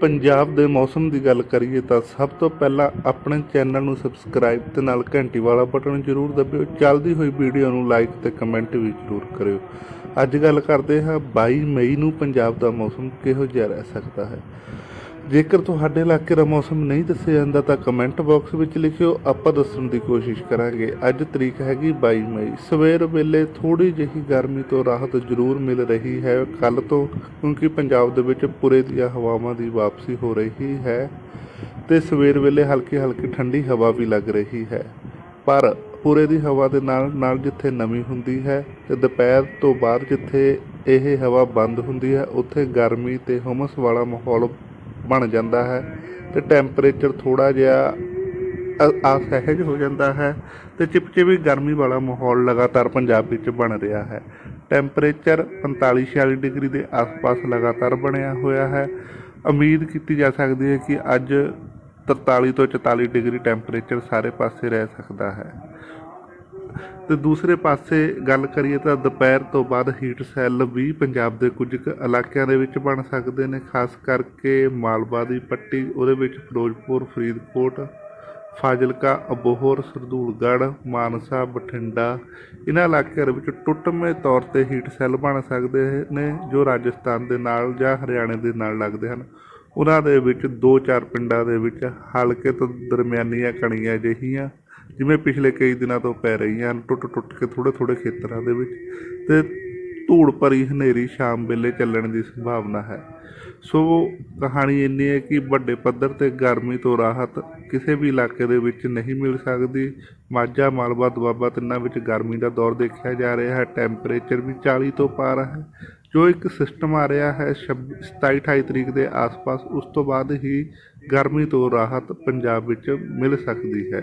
ਪੰਜਾਬ ਦੇ ਮੌਸਮ ਦੀ ਗੱਲ ਕਰੀਏ ਤਾਂ ਸਭ ਤੋਂ ਪਹਿਲਾਂ ਆਪਣੇ ਚੈਨਲ ਨੂੰ ਸਬਸਕ੍ਰਾਈਬ ਤੇ ਨਾਲ ਘੰਟੀ ਵਾਲਾ ਬਟਨ ਜ਼ਰੂਰ ਦਬਿਓ। ਚੱਲਦੀ ਹੋਈ ਵੀਡੀਓ ਨੂੰ ਲਾਈਕ ਤੇ ਕਮੈਂਟ ਵੀ ਜ਼ਰੂਰ ਕਰਿਓ। ਅੱਜ ਗੱਲ ਕਰਦੇ ਹਾਂ 22 ਮਈ ਨੂੰ ਪੰਜਾਬ ਦਾ ਮੌਸਮ ਕਿਹੋ ਜਿਹਾ ਰਹਿ ਸਕਦਾ ਹੈ। ਜੇਕਰ ਤੁਹਾਡੇ ਇਲਾਕੇ ਦਾ ਮੌਸਮ ਨਹੀਂ ਦੱਸਿਆ ਜਾਂਦਾ ਤਾਂ ਕਮੈਂਟ ਬਾਕਸ ਵਿੱਚ ਲਿਖਿਓ, ਆਪਾਂ ਦੱਸਣ ਦੀ ਕੋਸ਼ਿਸ਼ ਕਰਾਂਗੇ। ਅੱਜ ਤਰੀਕ ਹੈਗੀ 22 ਮਈ। ਸਵੇਰ ਵੇਲੇ ਥੋੜੀ ਜਿਹੀ ਗਰਮੀ ਤੋਂ ਰਾਹਤ ਜ਼ਰੂਰ ਮਿਲ ਰਹੀ ਹੈ। ਕੱਲ ਤੋਂ, ਕਿਉਂਕਿ ਪੰਜਾਬ ਦੇ ਵਿੱਚ ਪੁਰੇ ਦੀਆਂ ਹਵਾਵਾਂ ਦੀ ਵਾਪਸੀ ਹੋ ਰਹੀ ਹੈ ਤੇ ਸਵੇਰ ਵੇਲੇ ਹਲਕੀ ਹਲਕੀ ਠੰਡੀ ਹਵਾ ਵੀ ਲੱਗ ਰਹੀ ਹੈ। ਪਰ ਪੂਰੇ ਦੀ ਹਵਾ ਦੇ ਨਾਲ ਨਾਲ ਜਿੱਥੇ ਨਮੀ ਹੁੰਦੀ ਹੈ ਤੇ ਦੁਪਹਿਰ ਤੋਂ ਬਾਅਦ ਜਿੱਥੇ ਇਹ ਹਵਾ ਬੰਦ ਹੁੰਦੀ ਹੈ, ਉੱਥੇ ਗਰਮੀ ਤੇ ਹਮਸ ਵਾਲਾ ਮਾਹੌਲ ਬਣ ਜਾਂਦਾ ਹੈ ਤੇ ਟੈਂਪਰੇਚਰ ਥੋੜਾ ਜਿਹਾ, ਅ- ਅਸਹਿਜ ਹੋ ਜਾਂਦਾ ਹੈ ਤੇ ਚਿਪਚਿਪੀ ਗਰਮੀ ਵਾਲਾ ਮਾਹੌਲ ਲਗਾਤਾਰ ਪੰਜਾਬ ਵਿੱਚ ਬਣ ਰਿਹਾ ਹੈ। ਟੈਂਪਰੇਚਰ 45 46 ਡਿਗਰੀ ਦੇ ਆਸ-ਪਾਸ ਲਗਾਤਾਰ ਬਣਿਆ ਹੋਇਆ ਹੈ। ਉਮੀਦ ਕੀਤੀ ਜਾ ਸਕਦੀ ਹੈ ਕਿ ਅੱਜ 43 ਤੋਂ 44 ਡਿਗਰੀ ਟੈਂਪਰੇਚਰ ਸਾਰੇ ਪਾਸੇ ਰਹਿ ਸਕਦਾ ਹੈ। ਤੇ ਦੂਸਰੇ ਪਾਸੇ ਗੱਲ ਕਰੀਏ ਤਾਂ ਦੁਪਹਿਰ ਤੋਂ ਬਾਅਦ ਹੀਟ ਸੈੱਲ ਵੀ ਪੰਜਾਬ ਦੇ ਕੁਝ ਕੁ ਇਲਾਕਿਆਂ ਦੇ ਵਿੱਚ ਬਣ ਸਕਦੇ ਨੇ, ਖਾਸ ਕਰਕੇ ਮਾਲਵਾ ਦੀ ਪੱਟੀ, ਉਹਦੇ ਵਿੱਚ ਫਿਰੋਜ਼ਪੁਰ, ਫਰੀਦਕੋਟ, ਫਾਜ਼ਿਲਕਾ, ਅਬੋਹਰ, ਸਰਦੂਲਗੜ੍ਹ, ਮਾਨਸਾ, ਬਠਿੰਡਾ, ਇਹਨਾਂ ਇਲਾਕਿਆਂ ਦੇ ਵਿੱਚ ਟੁੱਟਵੇਂ ਤੌਰ ਤੇ ਹੀਟ ਸੈੱਲ ਬਣ ਸਕਦੇ ਨੇ, ਜੋ ਰਾਜਸਥਾਨ ਦੇ ਨਾਲ ਜਾਂ ਹਰਿਆਣੇ ਦੇ ਨਾਲ ਲੱਗਦੇ ਹਨ। ਉਹਨਾਂ ਦੇ ਵਿੱਚ ਦੋ ਚਾਰ ਪਿੰਡਾਂ ਦੇ ਵਿੱਚ ਹਲਕੇ ਤੋਂ ਦਰਮਿਆਨੀਆਂ ਕਣੀਆਂ ਜਿਹੀਆਂ ਜਿਵੇਂ ਪਿਛਲੇ ਕਈ ਦਿਨਾਂ ਤੋਂ ਪੈ ਰਹੀਆਂ ਹਨ ਟੁੱਟ ਟੁੱਟ ਕੇ ਥੋੜ੍ਹੇ ਥੋੜ੍ਹੇ ਖੇਤਰਾਂ ਦੇ ਵਿੱਚ ਤੇ ਧੂੜ ਭਰੀ ਹਨੇਰੀ ਸ਼ਾਮ ਵੇਲੇ ਚੱਲਣ ਦੀ ਸੰਭਾਵਨਾ ਹੈ। ਸੋ ਕਹਾਣੀ ਇੰਨੀ ਹੈ ਕਿ ਵੱਡੇ ਪੱਧਰ ਤੇ ਗਰਮੀ ਤੋਂ ਰਾਹਤ ਕਿਸੇ ਵੀ ਇਲਾਕੇ ਦੇ ਵਿੱਚ ਨਹੀਂ ਮਿਲ ਸਕਦੀ। ਮਾਝਾ, ਮਾਲਵਾ, ਦੁਆਬਾ ਤਿੰਨਾਂ ਵਿੱਚ ਗਰਮੀ ਦਾ ਦੌਰ ਦੇਖਿਆ ਜਾ ਰਿਹਾ ਹੈ। ਟੈਂਪਰੇਚਰ ਵੀ 40 ਤੋਂ ਪਾਰ ਹੈ। ਜੋ ਇੱਕ ਸਿਸਟਮ ਆ ਰਿਹਾ ਹੈ 27 28 ਤਰੀਕ ਦੇ ਆਸ-ਪਾਸ ਉਸ ਤੋਂ ਬਾਅਦ ਹੀ ਗਰਮੀ ਤੋਂ ਰਾਹਤ ਪੰਜਾਬ ਵਿੱਚ ਮਿਲ ਸਕਦੀ ਹੈ।